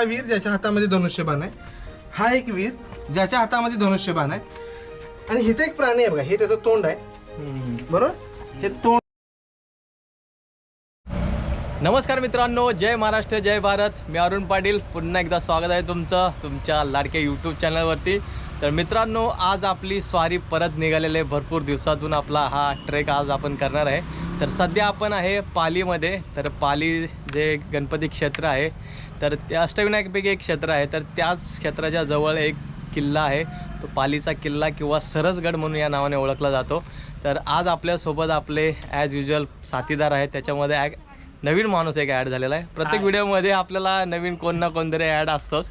हा वीर ज्याच्या हातामध्ये धनुष्यबाण आहे. हा एक वीर ज्याच्या हातामध्ये धनुष्यबाण आहे. आणि हिथे एक प्राणी आहे बघा हे त्याचं तोंड आहे. बरोबर? हे तोंड नमस्कार मित्रांनो जय महाराष्ट्र जय भारत. मी अरुण पाटील. पुन्हा एकदा स्वागत आहे तुमचं तुमच्या लाडक्या यूट्यूब चॅनलवरती तर मित्रांनो आज आपली स्वारी परत निघालेले भरपूर दिवसातून आपला हा ट्रेक आज आपण करणार आहे. तर सध्या आपण आहे पालीमध्ये. तर पाली जे गणपती क्षेत्र आहे तर ते अष्टविनायकपैकी एक क्षेत्र आहे. तर त्याच क्षेत्राच्या जवळ एक किल्ला आहे. तो पालीचा किल्ला किंवा सरसगड म्हणून या नावाने ओळखला जातो. तर आज आपल्यासोबत आपले ॲज युजल साथीदार आहेत. त्याच्यामध्ये ॲ नवीन माणूस एक ॲड झालेला आहे. प्रत्येक व्हिडिओमध्ये आपल्याला नवीन कोण ना कोणतरी ॲड असतोच.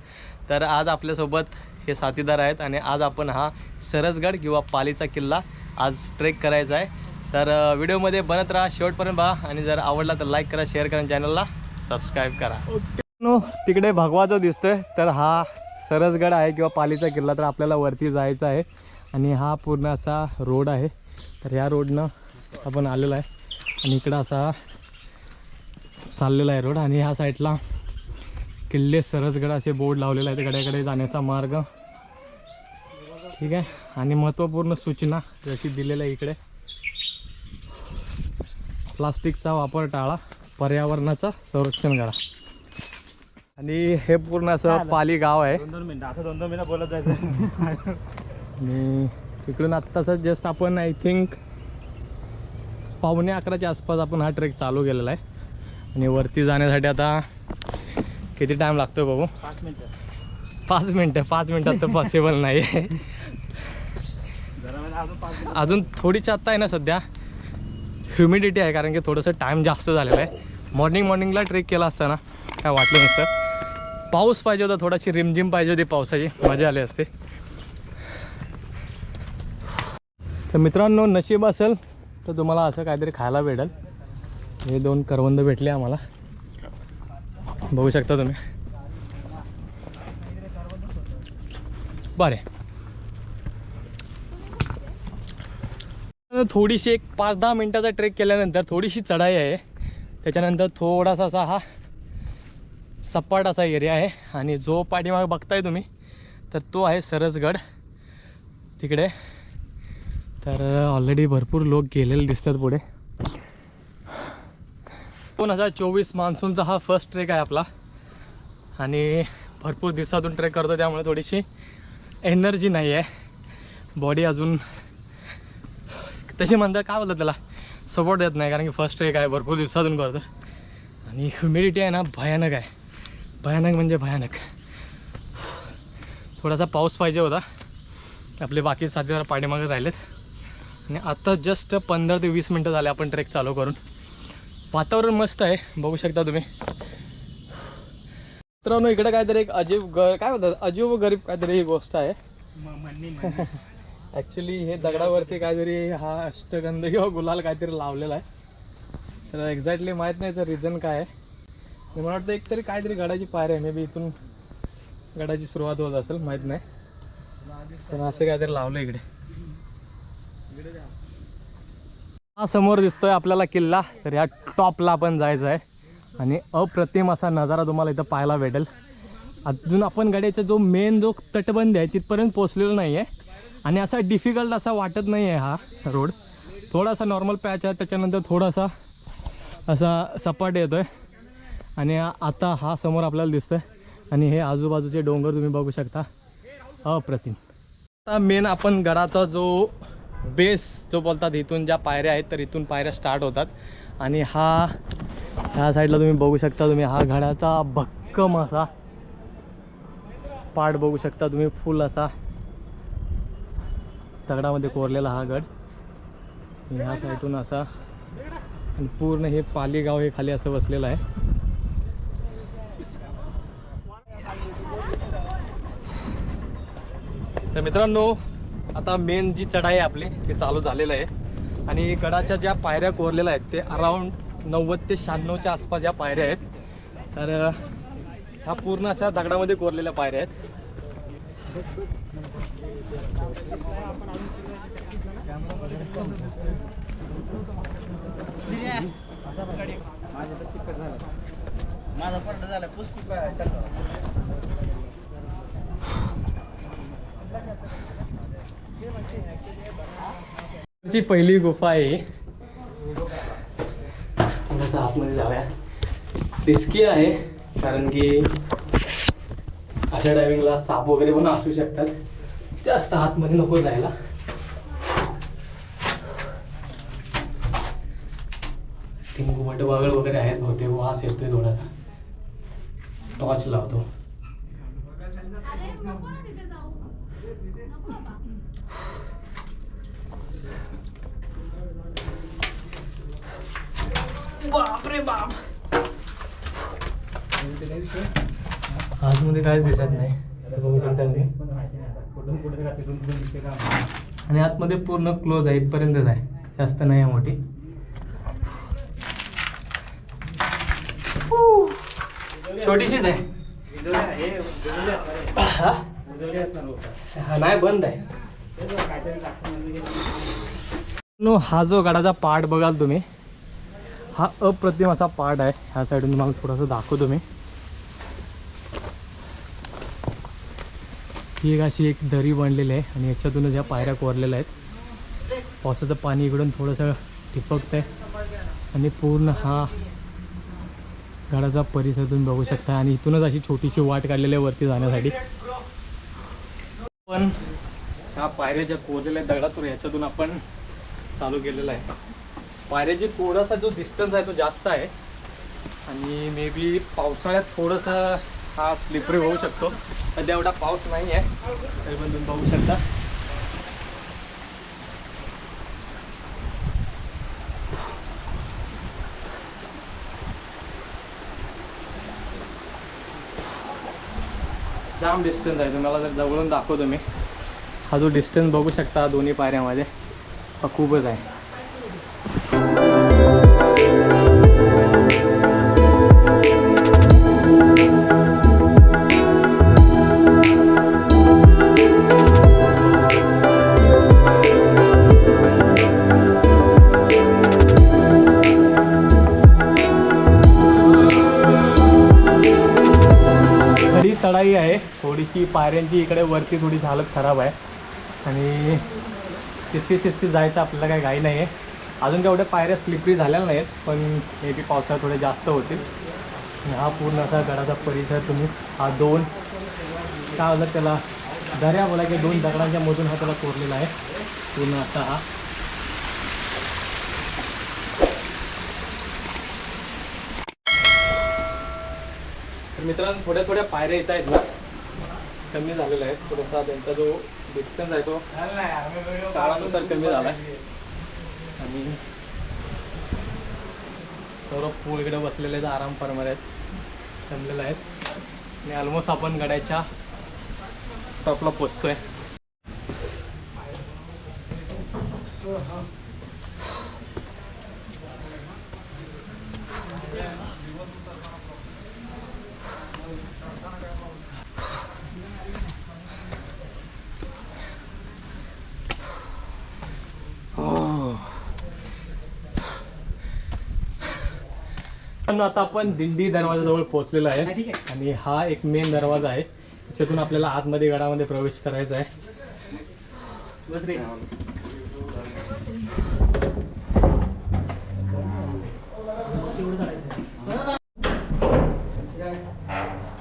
तर आज आपल्यासोबत हे साथीदार आहेत आणि आज आपण हा सरसगड किंवा पालीचा किल्ला आज ट्रेक करायचा आहे. तर व्हिडिओमध्ये बनत राहा. शेवटपर्यंत पहा. आणि जर आवडला तर लाईक करा शेअर करा चॅनलला सबस्क्राईब करा. नो तिकडे भगवा जो दिसतोय तर हा सरसगड आहे किंवा पालीचा किल्ला तर आपल्याला वरती जायचं आहे. आणि हा पूर्ण असा रोड आहे. तर ह्या रोडनं आपण आलेलो आहे. आणि इकडं असा चाललेला आहे रोड. आणि ह्या साईडला किल्ले सरसगड असे बोर्ड लावलेले आहेत गड्याकडे जाण्याचा मार्ग. ठीक आहे? आणि महत्त्वपूर्ण सूचना जशी दिलेल्या आहे इकडे. प्लास्टिकचा वापर टाळा पर्यावरणाचा संरक्षण करा आणि हे पूर्ण असं पाली गाव आहे. दोन दोन मिनिटं असं दोन दोन मिनिटं बोलत जायचं. आणि तिकडून आत्ताच जस्ट आपण आय थिंक पावणे अकराच्या आसपास आपण हा ट्रेक चालू केलेला आहे. आणि वरती जाण्यासाठी आता किती टाईम लागतो बघू पाच मिनिटं. पाच मिनटं पाच मिनटात तर पॉसिबल नाही अजून पाच मिनिटं. अजून थोडीची आत्ता आहे ना सध्या. ह्युमिडिटी आहे कारण की थोडंसं टाईम जास्त झालेला आहे. मॉर्निंग मॉर्निंगला ट्रेक केला असता ना. काय वाटलं नसतं पाऊस पाहिजे होता थोडाशी रिमझिम पाहिजे होती पावसाची. मजा आली असते. तर मित्रांनो नशीब असेल तर तुम्हाला असं काहीतरी खायला भेटेल. हे दोन करवंद भेटले आम्हाला. बघू शकता तुम्ही. बरे. थोडीशी एक पाच दहा मिनटाचा ट्रेक केल्यानंतर थोडीशी चढाई आहे. त्याच्यानंतर थोडासा असा हा सपाट असा एरिया आहे आणि जो पाठीमागे बघताय तुम्ही तर तो आहे सरसगड. तिकडे तर ऑलरेडी भरपूर लोक गेलेले दिसतात पुढे. दोन हजार चोवीस मान्सूनचा हा फर्स्ट ट्रेक आहे आपला. आणि भरपूर दिवसातून ट्रेक करतो त्यामुळे थोडीशी एनर्जी नाही आहे. बॉडी अजून तशी म्हणतात काय बोलतात त्याला? सपोर्ट देत नाही कारण की फर्स्ट ट्रेक आहे भरपूर दिवसातून करतो. आणि ह्युमिडिटी आहे ना भयानक आहे. भयानक म्हणजे भयानक. थोडासा पाऊस पाहिजे होता. आपले बाकी साथीदार पाठीमागे राहिलेत. आणि आता जस्ट पंधरा ते वीस मिनटं झाले आपण ट्रेक चालू करून. वातावरण मस्त आहे बघू शकता तुम्ही. मित्रांनो इकडे काहीतरी एक अजीब ग काय बोलतात अजीब गरीब काहीतरी ही गोष्ट आहे. ॲक्च्युली हे दगडावरती काहीतरी हा अष्टगंध किंवा गुलाल काहीतरी लावलेला आहे. तर एक्झॅक्टली माहीत नाही तर रिझन काय आहे. मला वाटतं एक तरी काहीतरी गडाची पायरी आहे. मे बी इथून गडाची सुरुवात होत असेल माहीत नाही. पण असं काहीतरी लावलं इकडे. हा समोर दिसतोय आपल्याला किल्ला. तर ह्या टॉपला आपण जायचं आहे आणि अप्रतिम असा नजारा तुम्हाला इथं पाहायला भेटेल. अजून आपण गड्याचा जो मेन जो तटबंदी आहे तिथपर्यंत पोचलेलो नाही आहे आणि असा डिफिकल्ट असा वाटत नाही आहे हा रोड थोडासा नॉर्मल पॅच आहे त्याच्यानंतर थोडासा असा सपाट येतो आहे आणि आता हा समोर आपल्याला दिसतोय. आणि हे आजूबाजूचे डोंगर तुम्ही बघू शकता. अप्रतिम. आता मेन आपण गडाचा जो बेस जो बोलतात इथून ज्या पायऱ्या आहेत तर इथून पायऱ्या स्टार्ट होतात. आणि हा ह्या साईडला तुम्ही बघू शकता तुम्ही. हा गडाचा भक्कम असा पाठ बघू शकता तुम्ही. फुल असा दगडामध्ये कोरलेला हा गड. ह्या साईडून असा पूर्ण हे पालीगाव हे खाली असं बसलेलं आहे. तर मित्रांनो आता मेन जी चढाई आहे आपली ती चालू झालेलं आहे. आणि गडाच्या ज्या पायऱ्या कोरलेल्या आहेत ते अराऊंड नव्वद ते शहाण्णवच्या आसपास या पायऱ्या आहेत. तर ह्या पूर्ण अशा दगडामध्ये कोरलेल्या पायऱ्या आहेत. माझा पडलं झालं पुष्टी ची पहिली गुफा आहे थोडासा आतमध्ये जाऊया. रिस्की आहे कारण की अशा डायविंगला साप वगैरे पण असू शकतात. जास्त आतमध्ये नको जायला. तीन गुबट वगळ वगैरे आहेत बहुते वास येतोय थोडा टॉर्च लावतो. बाप. आतमध्ये काहीच दिसत नाही. बघू शकता तुम्ही. आणि आतमध्ये पूर्ण क्लोज आहे इथपर्यंतच आहे. जास्त नाही आहे मोठी. छोटीशीच आहे. नाही बंद आहे. नो हा जो गडाचा पार्ट बघाल तुम्ही. हा अप्रतिम असा पार्ट आहे. ह्या साईडून तुम्हाला थोडंसं दाखवतो मी. ही एक अशी एक दरी बनलेली आहे आणि याच्यातूनच ह्या पायऱ्या कोरलेल्या आहेत. पावसाचं पाणी इकडून थोडंसं ठिपकतं आहे आणि पूर्ण हा गडाचा परिसर तुम्ही बघू शकता. आणि इथूनच अशी छोटीशी वाट काढलेली आहे वरती जाण्यासाठी. पण ह्या पायऱ्या ज्या कोरलेल्या आहेत दगडातून ह्याच्यातून आपण चालू केलेला आहे. पायऱ्याची थोडासा जो डिस्टन्स आहे तो जास्त आहे. आणि मे बी पावसाळ्यात थोडंसं हा स्लिपरी होऊ शकतो. सध्या एवढा पाऊस नाही आहे. तरी पण तुम्ही बघू शकता. जाम डिस्टन्स आहे. तुम्हाला जर जवळून दाखवतो मी. हा जो डिस्टन्स बघू शकता दोन्ही पायऱ्यामध्ये हा खूपच आहे. खरी आहे. थोडीशी पायऱ्यांची इकडे वरती थोडी हालत खराब आहे. आणि शिस्ती शिस्ती जायचं आपल्याला काही घाई नाही आहे अजून तेवढ्या पायऱ्या स्लिपरी झालेल्या नाहीत पण मे बी पावसाळ्यात थोडे जास्त होतील. हा पूर्ण असा गडाचा परिसर तुम्ही हा दोन काय होतं त्याला दर्या बोला की दोन दगडांच्या मधून हा त्याला कोरलेला आहे. पूर्ण असा हा. तर मित्रांनो थोड्या थोड्या पायऱ्या येत आहेत ना. कमी झालेल्या आहेत. थोडासा त्यांचा जो डिस्टन्स आहे तो काळानुसार कमी झाला आहे आणि सर्व पूल इकडे बसलेले आहेत आराम फरमार आहेत. जमलेले आहेत. आणि ऑलमोस्ट आपण गड्याच्या टॉपला पोचतोय. पण आता आपण दिंडी दरवाजाजवळ पोहोचलेलो आहे. आणि हा एक मेन दरवाजा आहे. त्याच्यातून आपल्याला आतमध्ये गडामध्ये प्रवेश करायचा आहे. बस रे.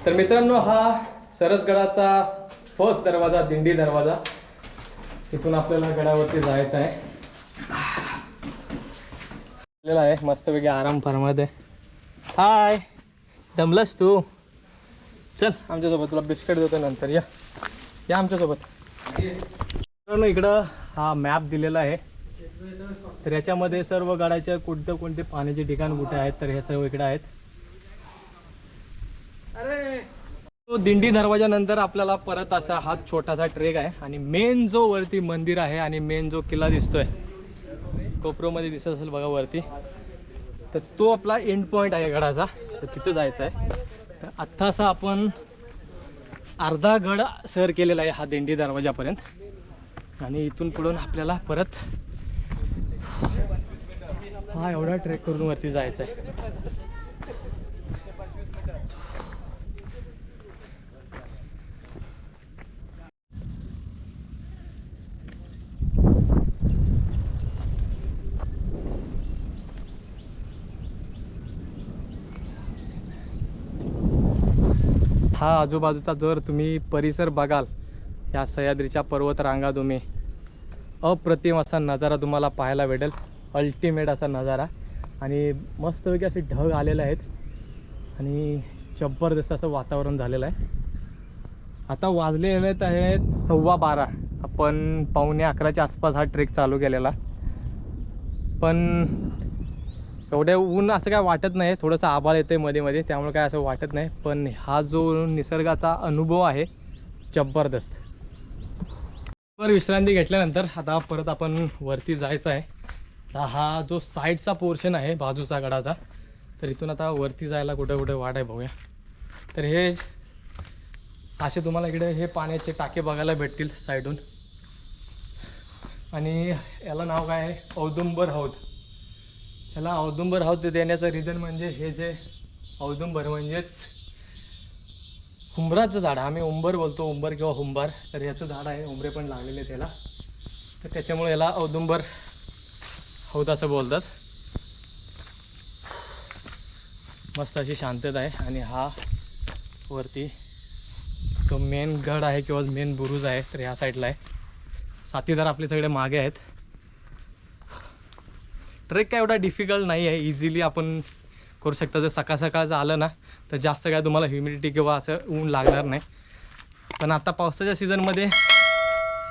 तर मित्रांनो हा सरसगडाचा फर्स्ट दरवाजा दिंडी दरवाजा. तिथून आपल्याला गडावरती जायचं आहे. आलेला आहे मस्तपैकी आराम फरमात आहे. हाय दमलास तू. चल. आमच्यासोबत तुला बिस्किट देतो नंतर. या. या आमच्यासोबत. इकडं हा मॅप दिलेला आहे. तर याच्यामध्ये सर्व गाड्याच्या कोणते कोणते पाण्याचे ठिकाण कुठे आहेत तर हे सर्व इकडे आहेत. तो दिंडी दरवाजानंतर आपल्याला परत असा हा छोटासा ट्रेक आहे. आणि मेन जो वरती मंदिर आहे आणि मेन जो किल्ला दिसतोय कोपरोमध्ये दिसत असेल बघा वरती. तर तो आपला एंड पॉईंट आहे गडाचा. तर तिथं जायचं आहे. तर आत्तासा आपण अर्धा गड सर केलेला आहे हा दिंडी दरवाजापर्यंत. आणि इथून पुढून आपल्याला परत हा एवढा ट्रेक करून वरती जायचं आहे. हा आजूबाजूचा जर तुम्ही परिसर बघाल या सह्याद्रीच्या पर्वतरांगा तुम्ही अप्रतिम असा नजारा तुम्हाला पाहायला भेटेल अल्टिमेट असा नजारा. आणि मस्तपैकी असे ढग आलेले आहेत आणि जबरदस्त असं वातावरण झालेलं आहे. आता वाजलेले आहेत सव्वा बारा. आपण पावणे अकराच्या आसपास हा ट्रेक चालू केलेला. पण एवढे ऊन असं काय वाटत नाही थोडंसं आभाळ आहे मध्ये मध्ये त्यामुळे काय असं वाटत नाही. पण हा जो निसर्गाचा अनुभव आहे जबरदस्त. वर विश्रांती घेतल्यानंतर आता परत आपण वरती जायचं आहे. तर हा जो साईडचा पोर्शन आहे बाजूचा गडाचा तर इथून आता वरती जायला कुठे कुठे वाट आहे बघूया. तर हे असे तुम्हाला इकडे हे पाण्याचे टाके बघायला भेटतील साईडून. आणि याला नाव काय आहे? औदुंबर हौद. ह्याला औदुंबर हौद देण्याचं रिझन म्हणजे हे जे औदुंबर म्हणजेच हुंबराचं झाड. आम्ही उंबर बोलतो उंबर किंवा हुंबार. तर याचं झाड आहे उंबरे पण लागलेले आहेत त्याला तर त्याच्यामुळे याला औदुंबर हौद असं बोलतात. मस्त अशी शांतता आहे. आणि हा वरती तो मेन गड आहे किंवा मेन बुरुज आहे तर ह्या साईडला आहे. साथीदार आपले सगळे मागे आहेत. ट्रेक काय एवढा डिफिकल्ट नाही आहे इझिली आपण करू शकता. जर सकाळ सकाळचं आलं ना तर जास्त काय तुम्हाला ह्युमिडिटी किंवा असं ऊन लागणार नाही. पण आता पावसाच्या सीझनमध्ये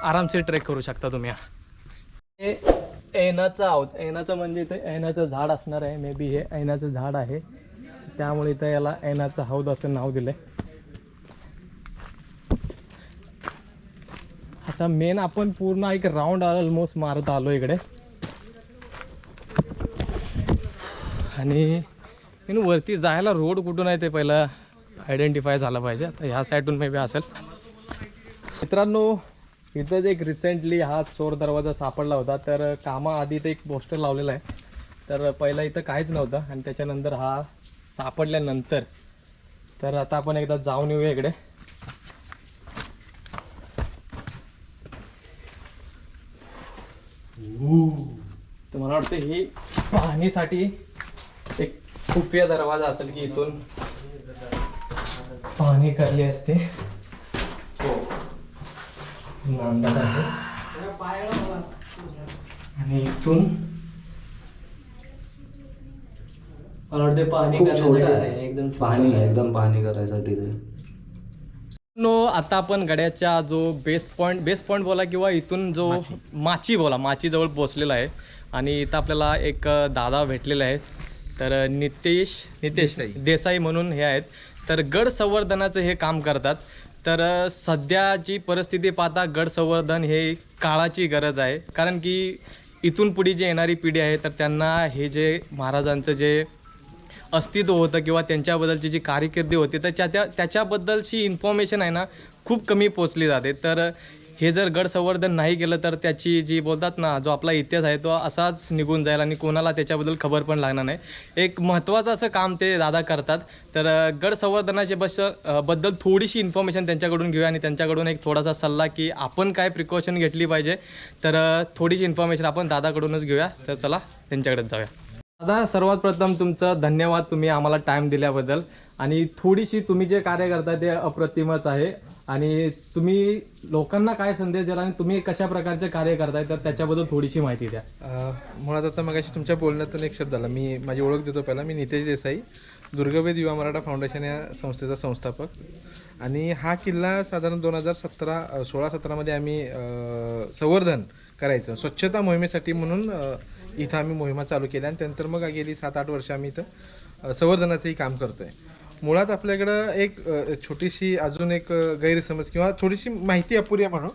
आरामशीर ट्रेक करू शकता तुम्ही. हे ऐनाचं आहोत ऐनाचं म्हणजे इथे ऐनाचं झाड असणार आहे. मे बी हे ऐनाचं झाड आहे. त्यामुळे इथं याला ऐनाचं हौद असं नाव दिलं आहे आता मेन आपण पूर्ण एक राऊंड ऑलमोस्ट मारत आलो इकडे. आणि वरती जायला रोड कुठून आहे ते पहिलं आयडेंटिफाय झालं पाहिजे. आता ह्या साईडून मे बी असेल. मित्रांनो इथंच एक रिसेंटली हा चोर दरवाजा सापडला होता तर कामाआधी ते एक पोस्टर लावलेलं आहे. तर पहिला इथं काहीच नव्हतं आणि त्याच्यानंतर हा सापडल्यानंतर तर आता आपण एकदा जाऊन येऊया इकडे. तर मला वाटतं ही पाहणीसाठी खुफिया दरवाजा असेल की इथून पाहणी करली असते. आहे. आणि इथून मला वाटतं पाहणी खूप छोटा करण्यासाठी आहे. आहे, एकदम पाहणी आहे. एकदम पाहणी करायसाठी ते. नो आता आपण गड्याच्या जो बेस पॉईंट बेस पॉईंट बोला किंवा इथून जो माची. बोला माची जवळ पोहोचलेला आहे. आणि इथं आपल्याला एक अ, दादा भेटलेले आहेत. तर नितेश नितेश देसाई. देसाई म्हणून हे आहेत. तर गड संवर्धनाचं हे काम करतात. तर अ, सध्याची परिस्थिती पाहता गड संवर्धन हे काळाची गरज आहे. कारण की इथून पुढे जी येणारी पिढी आहे तर त्यांना हे जे महाराजांचं जे अस्तित्व होतं किंवा त्यांच्याबद्दलची जी कारकिर्दी होती तर त्याच्या त्याच्याबद्दलची इन्फॉर्मेशन आहे ना खूप कमी पोचली जाते. तर हे जर गड संवर्धन नाही केलं तर त्याची जी बोलतात ना जो आपला इतिहास आहे तो असाच निघून जाईल आणि कोणाला त्याच्याबद्दल खबर पण लागणार नाही. एक महत्त्वाचं असं काम ते दादा करतात. तर गड संवर्धनाचे बसबद्दल थोडीशी इन्फॉर्मेशन त्यांच्याकडून घेऊया आणि त्यांच्याकडून एक थोडासा सल्ला की आपण काय प्रिकॉशन घेतली पाहिजे. तर थोडीशी इन्फॉर्मेशन आपण दादाकडूनच घेऊया. तर चला त्यांच्याकडेच जाऊया. दादा सर्वात प्रथम तुमचं धन्यवाद तुम्ही आम्हाला टाईम दिल्याबद्दल. आणि थोडीशी तुम्ही जे कार्य करता ते अप्रतिमच आहे. आणि तुम्ही लोकांना काय संदेश द्याल आणि तुम्ही कशा प्रकारचे कार्य करताय तर त्याच्याबद्दल थोडीशी माहिती द्या. अ, मुळात आता मगाशी तुमच्या बोलण्यातून एक शब्द आला. मी माझी ओळख देतो पहिला. मी नितेश देसाई दुर्गवेद युवा मराठा फाउंडेशन या संस्थेचा संस्थापक. आणि हा किल्ला साधारण दोन हजार सतरा सोळा सतरामध्ये आम्ही अ, संवर्धन करायचं. स्वच्छता मोहिमेसाठी म्हणून अ, इथं आम्ही मोहिमा चालू केल्या. आणि त्यानंतर मग गेली सात आठ वर्ष आम्ही इथं अ, संवर्धनाचंही काम करतो आहे मुळात आपल्याकडं एक अ, छोटीशी अजून एक अ, गैरसमज किंवा थोडीशी माहिती अपुरी आहे म्हणून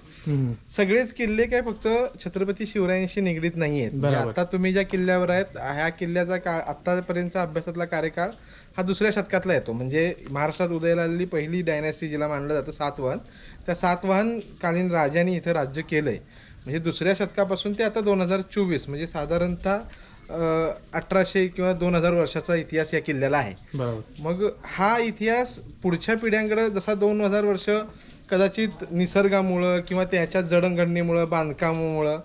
सगळेच किल्ले काय फक्त छत्रपती शिवरायांशी निगडीत नाही आहेत. म्हणजे. आता तुम्ही ज्या किल्ल्यावर आहेत ह्या किल्ल्याचा काळ आतापर्यंतचा अभ्यासातला कार्यकाळ हा दुसऱ्या शतकातला येतो. म्हणजे महाराष्ट्रात उदयाला आलेली पहिली डायनॅस्टी जिला मानलं जातं सातवाहन. त्या सातवाहन कालीन राजांनी इथं राज्य केलंय. म्हणजे दुसऱ्या शतकापासून ते आता दोन हजार चोवीस म्हणजे साधारणतः अठराशे किंवा दोन हजार वर्षाचा इतिहास या किल्ल्याला आहे. बरोबर. मग हा इतिहास पुढच्या पिढ्यांकडे जसा दोन हजार वर्ष कदाचित निसर्गामुळं किंवा त्याच्या जडणघडणीमुळं बांधकामामुळं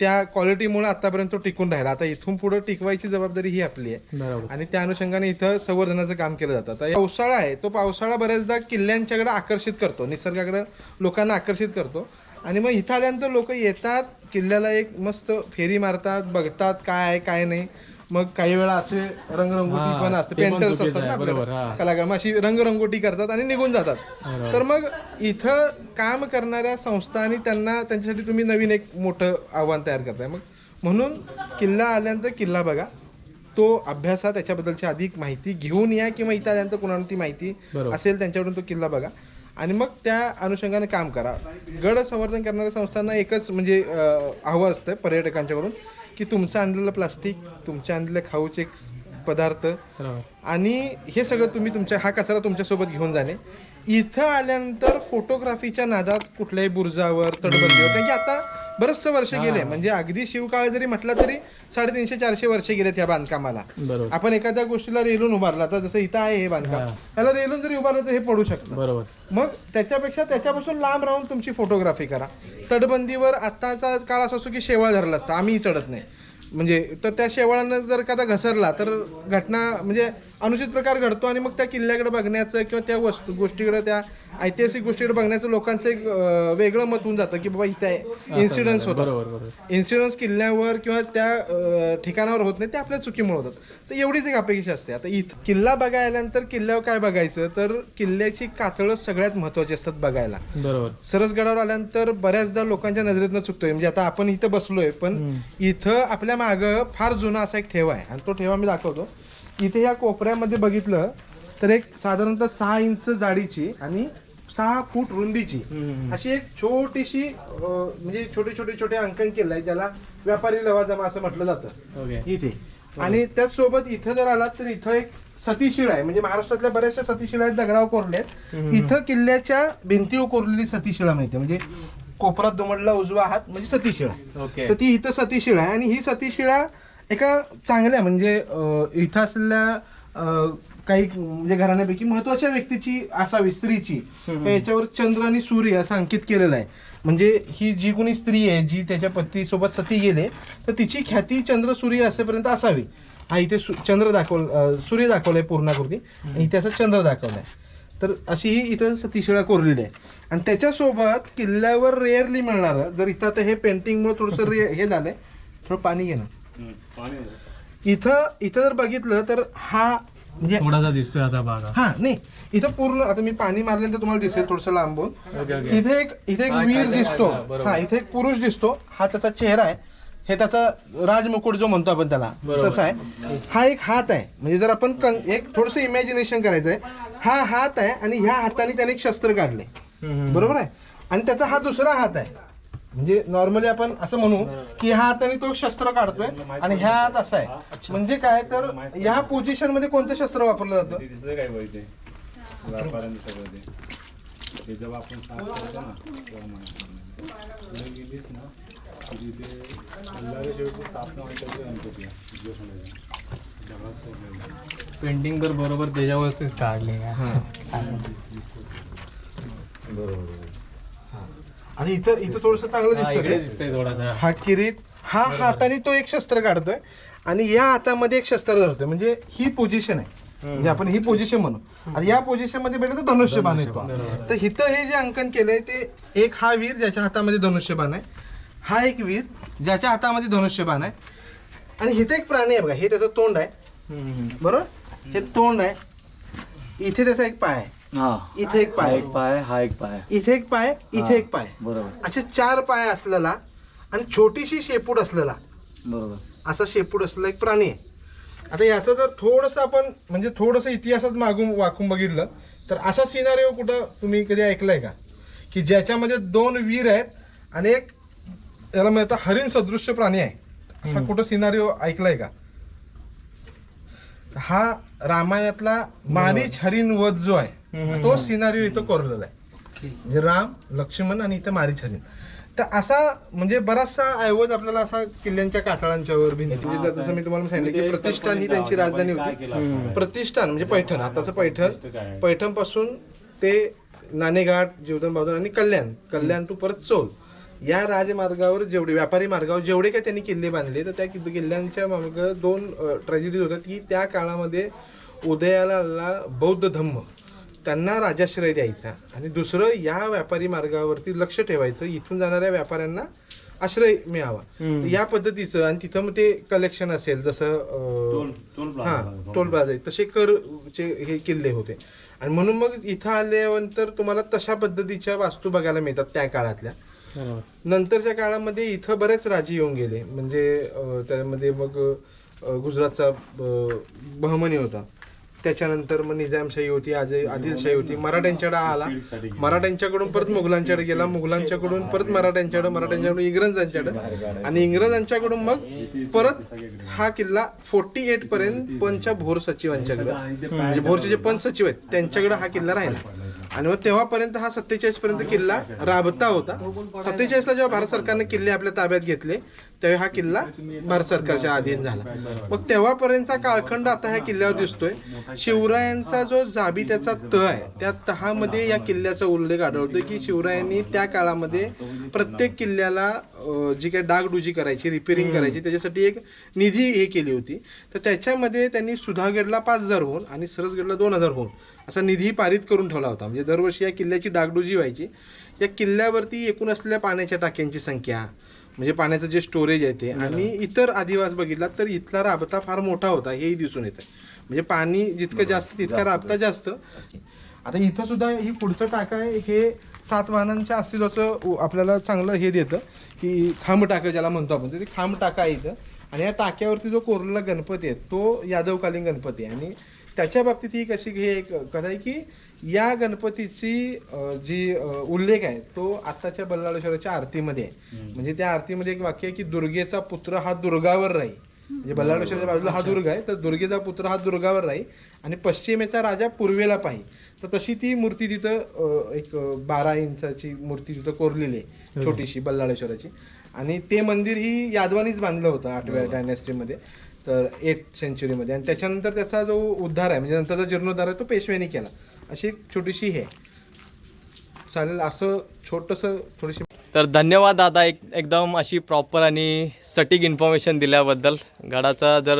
त्या क्वालिटीमुळे आतापर्यंत तो टिकून राहिला. आता इथून पुढे टिकवायची जबाबदारी ही आपली आहे. बरोबर. आणि त्या अनुषंगाने इथं संवर्धनाचं काम केलं जातं. आता पावसाळा आहे तो पावसाळा बऱ्याचदा किल्ल्यांच्याकडे आकर्षित करतो निसर्गाकडे लोकांना आकर्षित करतो. आणि मग इथं आल्यानंतर लोक येतात किल्ल्याला एक मस्त फेरी मारतात बघतात काय आहे काय नाही. मग काही वेळा असे रंगरंगोटी पण असते पेंटर्स असतात ना. कलाकार अशी रंगरंगोटी करतात आणि निघून जातात. तर मग इथं काम करणाऱ्या संस्था आणि त्यांना त्यांच्यासाठी तुम्ही नवीन एक मोठं आव्हान तयार करताय. मग म्हणून किल्ला आल्यानंतर किल्ला बघा. तो अभ्यासात त्याच्याबद्दलची अधिक माहिती घेऊन या किंवा इथं आल्यानंतर कोणाला ती माहिती असेल त्यांच्याकडून तो किल्ला बघा. आणि मग त्या अनुषंगाने काम करा. गड संवर्धन करणाऱ्या संस्थांना एकच म्हणजे हवं असतं पर्यटकांच्याकडून की तुमचं आणलेलं प्लास्टिक तुमचे आणलेले खाऊचे पदार्थ आणि हे सगळं तुम्ही तुमच्या हा कचरा तुमच्यासोबत घेऊन जाणे. इथं आल्यानंतर फोटोग्राफीच्या नादात कुठल्याही बुर्जावर तडबंदीवर कारण की आता बरंचसं वर्ष गेले. म्हणजे अगदी शिवकाळ जरी म्हटला तरी साडेतीनशे चारशे वर्ष गेले त्या बांधकामाला. बरोबर. आपण एखाद्या गोष्टीला रेलून उभारला आता जसं इथं आहे हे बांधकाम. त्याला रेलून जरी उभारलं तर हे पडू शकतं. बरोबर. मग त्याच्यापेक्षा त्याच्यापासून लांब राहून तुमची फोटोग्राफी करा. तटबंदीवर आत्ताचा काळ असा असतो की शेवाळ धरला असतं. आम्ही चढत नाही. म्हणजे तर त्या शेवाळानं जर एखादा घसरला तर घटना म्हणजे अनुचित प्रकार घडतो आणि मग त्या किल्ल्याकडे बघण्याचं किंवा त्या वस्तू गोष्टीकडे त्या ऐतिहासिक गोष्टीकडे बघण्याचं लोकांचं एक अं, वेगळं मत होऊन जातं की बाबा इथे इन्सिडन्स होतो. बरोबर बरोबर. इन्सिडन्स किल्ल्यावर किंवा त्या अं, ठिकाणावर होत नाही ते आपल्या चुकीमुळे होतात. तर एवढीच एक अपेक्षा असते. आता इथं किल्ला बघायला आल्यानंतर किल्ल्यावर काय बघायचं? तर किल्ल्याची कातळं सगळ्यात महत्वाची असतात बघायला. बरोबर. सरसगडावर आल्यानंतर बऱ्याचदा लोकांच्या नजरेतनं चुकतोय. म्हणजे आता आपण इथं बसलोय पण इथं आपल्या मागं फार जुना असा एक ठेवा आहे. आणि तो ठेवा मी दाखवतो. इथे या कोपऱ्यामध्ये बघितलं तर एक साधारणतः सहा इंच जाडीची आणि सहा फूट रुंदीची अशी एक छोटीशी म्हणजे छोटे छोटे छोटे अंकन केलं आहे त्याला व्यापारी लवाजमा असं म्हटलं जातं. इथे. आणि त्याचसोबत इथं जर आलात तर इथं एक सतीशिळा आहे म्हणजे महाराष्ट्रातल्या बऱ्याचशा सतीशिळा आहेत दगडावर कोरल्या आहेत इथं किल्ल्याच्या भिंतीवर कोरलेली सतीशिळा मिळते म्हणजे कोपरात दुमडला उजवा हात म्हणजे सतीशिळा. ओके. तर ती इथं सतीशिळा आहे आणि ही सतीशिळा एका चांगल्या म्हणजे इथं असलेल्या काही म्हणजे घराण्यापैकी महत्त्वाच्या व्यक्तीची असावी स्त्रीची तर याच्यावर चंद्र आणि सूर्य असं अंकित केलेलं आहे. म्हणजे ही जी कोणी स्त्री आहे जी त्याच्या पतीसोबत सती गेले तर तिची ख्याती चंद्र सूर्य असेपर्यंत असावी. हा इथे चंद्र दाखवल सूर्य दाखवलाय पूर्णाकृती आणि इथे असं चंद्र दाखवलाय. तर अशी ही इथं सतीशिळा कोरलेली आहे. आणि त्याच्यासोबत किल्ल्यावर रेअरली मिळणार जर इथं आता हे पेंटिंगमुळे थोडंसं रे हे झालंय थोडं पाणी घे ना इथं इथं जर बघितलं तर हा म्हणजे थोडासा दिसतोय आता भाग हा. नाही. इथं पूर्ण आता मी पाणी मारल्यानंतर तुम्हाला दिसेल थोडस लांबून. Okay okay. इथे एक इथे एक वीर दिसतो. हा इथे एक पुरुष दिसतो. हा त्याचा चेहरा आहे. हे त्याचा राजमुकुट जो म्हणतो आपण त्याला तसा आहे. हा एक हात आहे. म्हणजे जर आपण कं- एक थोडस इमॅजिनेशन करायचं आहे. हा हात आहे आणि ह्या हाताने त्याने एक शस्त्र काढले. बरोबर आहे? आणि त्याचा हा दुसरा हात आहे. म्हणजे नॉर्मली आपण असं म्हणू की ह्या हाताने तो शस्त्र काढतोय आणि ह्या हात असा आहे. म्हणजे काय तर ह्या पोझिशनमध्ये कोणतं शस्त्र वापरलं जातं? ते दिसतं काय वय ते व्यापाऱ्यांचं सगळं ते. ते जेव्हा आपण साफ करतो ना तेव्हा म्हणा पुढे गेलीस ना की तिथे किल्लारी शेवटची स्थापना व्हायची होती गणपती दिवस म्हणायचे जगात कोरलेलं. पेंटिंग तर बरोबर त्याच्यावरतीच काढले. आणि इथं इथं थोडस चांगलं दिसतं. दिसतंय थोडासा. हा किरीट. हा हाताने तो एक शस्त्र काढतोय. आणि या हातामध्ये एक शस्त्र धरतोय. म्हणजे ही पोझिशन आहे. म्हणजे आपण ही पोझिशन म्हणू. आता या पोझिशनमध्ये भेटलं तर धनुष्यबाण येतो. तर इथं हे जे अंकन केलंय ते एक हा वीर ज्याच्या हातामध्ये धनुष्यबाण आहे. हा एक वीर ज्याच्या हातामध्ये धनुष्यबाण आहे. आणि इथे एक प्राणी आहे बघा. हे त्याचं तोंड आहे. बरोबर? हे तोंड आहे. इथे त्याचा एक पाय आहे. हा. इथे एक पाय. एक पाय हा एक पाय. इथे एक पाय इथे एक पाय. बरोबर. असे चार पाय असलेला आणि छोटीशी शेपूट असलेला. बरोबर. असा शेपूट असलेला एक प्राणी आहे. आता याचं जर थोडंसं आपण म्हणजे थोडंसं इतिहासात मागून वाकून बघितलं तर असा सिनारिओ कुठं तुम्ही कधी ऐकलाय का? की ज्याच्यामध्ये दोन वीर आहेत आणि एक याला म्हणतात हरिण सदृश्य प्राणी आहे. असा कुठं सिनारिओ ऐकलाय का? हा रामायणातला मारीच हरिण वध जो आहे तो सिनारिओ इथं कोरलेला आहे. म्हणजे राम लक्ष्मण आणि इथं मारीच हरिण तर असा म्हणजे बराचसा ऐवज आपल्याला असा किल्ल्यांच्या कातळांच्यावर भिंतीवर जसं मी तुम्हाला सांगितलं की प्रतिष्ठान ही त्यांची राजधानी होती. प्रतिष्ठान म्हणजे पैठण. आताचं पैठण. पैठणपासून ते नाणेघाट जीवधन बावधन आणि कल्याण कल्याण टू परत चोल. या राजमार्गावर जेवढे व्यापारी मार्गावर जेवढे काही त्यांनी किल्ले बांधले तर त्या किल्ल- किल्ल्यांच्या माग दोन ट्रॅजेडीज होतात की त्या काळामध्ये उदयाला बौद्ध धम्म. त्यांना राजाश्रय द्यायचा आणि दुसरं या व्यापारी मार्गावरती लक्ष ठेवायचं इथून जाणाऱ्या व्यापाऱ्यांना आश्रय मिळावा. या पद्धतीचं आणि तिथं मग ते कलेक्शन असेल जसं हा टोल प्लाझा. तसे करचे हे किल्ले होते. आणि म्हणून मग इथं आल्यानंतर तुम्हाला तशा पद्धतीच्या वास्तू बघायला मिळतात त्या काळातल्या. नंतरच्या काळामध्ये इथं बरेच राजे येऊन गेले. म्हणजे त्यामध्ये मग गुजरातचा बहमनी होता. त्याच्यानंतर मग निजामशाही होती आज आदिलशाही होती. मराठ्यांच्याकडे आला. मराठ्यांच्याकडून परत मुघलांच्याकडे गेला. मुघलांच्याकडून परत मराठ्यांच्याकडे मराठ्यांच्याकडून इंग्रजांच्याकडे. आणि इंग्रजांच्याकडून मग परत हा किल्ला फोर्टी एट पर्यंत पंच भोर सचिवांच्याकडे. म्हणजे भोरचे जे पंच सचिव आहेत त्यांच्याकडे हा किल्ला राहिला. आणि मग तेव्हापर्यंत हा सत्तेचाळीस पर्यंत किल्ला राबता होता. सत्तेचाळीसला जेव्हा भारत सरकारने किल्ले आपल्या ताब्यात घेतले त्यावेळी हा किल्ला भारत सरकारच्या अधीन झाला. मग तेव्हापर्यंतचा काळखंड आता ह्या किल्ल्यावर दिसतोय. शिवरायांचा जो जाबित्याचा तह आहे त्या तहामध्ये या किल्ल्याचा उल्लेख आढळतोय की शिवरायांनी त्या काळामध्ये प्रत्येक किल्ल्याला जी काही डागडुजी करायची रिपेरिंग करायची त्याच्यासाठी एक निधी हे केली होती. तर त्याच्यामध्ये त्यांनी सुधागडला पाच हजार होऊन आणि सरसगडला दोन हजार होऊन असा निधी पारित करून ठेवला होता. म्हणजे दरवर्षी या किल्ल्याची डागडुजी व्हायची. या किल्ल्यावरती एकूण असलेल्या पाण्याच्या टाक्यांची संख्या म्हणजे पाण्याचं जे स्टोरेज आहे ते. आणि इतर आदिवास बघितला तर इथला राबता फार मोठा होता हेही दिसून येतं म्हणजे पाणी जितकं जास्त तितका राबता जास्त. आता इथं सुद्धा ही पुढचं टाका आहे हे सात वाहनांच्या अस्तित्वाचं आपल्याला चांगलं हे देतं की खांब टाका ज्याला म्हणतो आपण ते खांब टाका आहे इथं. आणि या टाक्यावरती जो कोरलेला गणपती आहे तो यादवकालीन गणपती आहे. आणि त्याच्या बाबतीत ही कशी हे एक कथा आहे की या गणपतीची जी उल्लेख आहे तो आताच्या बल्लाळेश्वराच्या आरतीमध्ये आहे. म्हणजे त्या आरतीमध्ये एक वाक्य आहे की दुर्गेचा पुत्र हा दुर्गावर राही म्हणजे बल्लाळेश्वरच्या बाजूला हा दुर्ग आहे तर दुर्गेचा पुत्र हा दुर्गावर राही आणि पश्चिमेचा राजा पूर्वेला पाही तर तशी ती मूर्ती तिथं एक बारा इंचाची मूर्ती तिथं कोरलेली आहे छोटीशी बल्लाळेश्वराची. आणि ते मंदिर ही यादवानीच बांधलं होतं आठव्या डायनॅस्टीमध्ये तर एट सेंचुरीमध्ये आणि त्याच्यानंतर त्याचा जो उद्धार आहे म्हणजे नंतरचा जीर्णोद्धार आहे तो पेशव्यांनी केला. अशी एक छोटीशी हे. आहे. चालेल असं छोटंसं थोडीशी तर धन्यवाद दादा एक एकदम अशी प्रॉपर आणि सटीक इन्फॉर्मेशन दिल्याबद्दल. गडाचा जर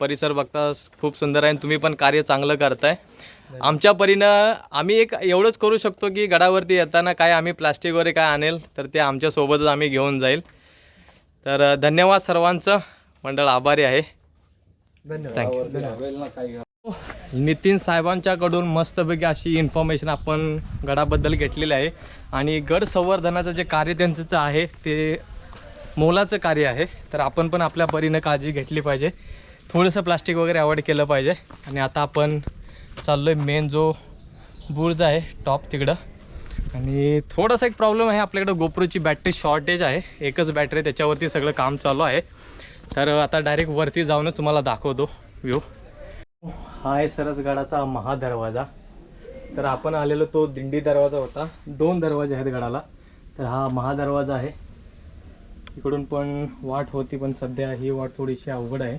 परिसर बघता खूप सुंदर आहे आणि तुम्ही पण कार्य चांगलं करताय. आमच्या परीनं आम्ही एक एवढंच करू शकतो की गडावरती येताना काय आम्ही प्लास्टिक वगैरे काय आणेल तर ते आमच्यासोबतच आम्ही घेऊन जाईल. तर धन्यवाद सर्वांचं. मंडळ आभारी आहे. थँक्यू नितीन साहेबांच्याकडून मस्तपैकी अशी इन्फॉर्मेशन आपण गडाबद्दल घेतलेली आहे. आणि गड संवर्धनाचं जे कार्य त्यांचं आहे ते मोलाचं कार्य आहे. तर आपण पण आपल्या परीनं काळजी घेतली पाहिजे. थोडंसं प्लास्टिक वगैरे अवॉइड केलं पाहिजे. आणि आता आपण चाललो आहे मेन जो बुर्ज आहे टॉप तिकडं. आणि थोडासा एक प्रॉब्लेम आहे आपल्याकडं गोप्रोची बॅटरी शॉर्टेज आहे. एकच बॅटरी त्याच्यावरती सगळं काम चालू आहे. तर आता डायरेक्ट वरती जाऊनच तुम्हाला दाखवतो व्यू हा आहे सरसगडाचा महादरवाजा. तर आपण आलेलो तो दिंडी दरवाजा होता. दोन दरवाजे आहेत गडाला. तर हा महादरवाजा आहे. इकडून पण वाट होती पण सध्या ही वाट थोडीशी अवघड आहे.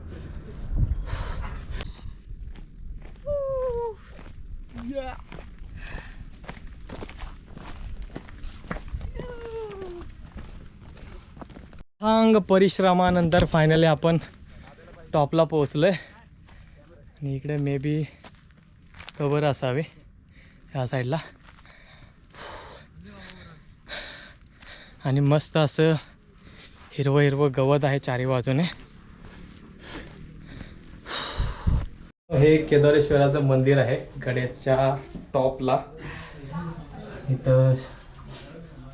सांग परिश्रमानंतर फायनली आपण टॉपला पोहोचलो आहे आणि इकडे मे बी कवर असावे ह्या साईडला आणि मस्त असं हिरवं हिरवं गवत आहे चारी बाजूने. हे केदारेश्वराचं मंदिर आहे गड्याच्या टॉपला इथं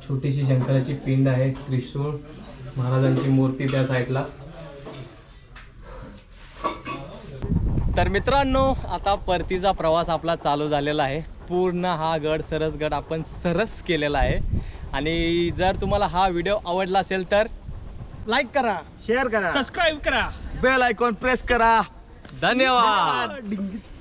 छोटीशी शंकराची पिंड आहे त्रिशूळ. महाराजांची मूर्ती त्या साईडला. तर मित्रांनो आता परतीचा प्रवास आपला चालू झालेला आहे. पूर्ण हा गड सरसगड आपण सरस केलेला आहे. आणि जर तुम्हाला हा व्हिडिओ आवडला असेल तर लाईक करा शेअर करा. सबस्क्राईब करा. बेल आयकॉन प्रेस करा. धन्यवाद.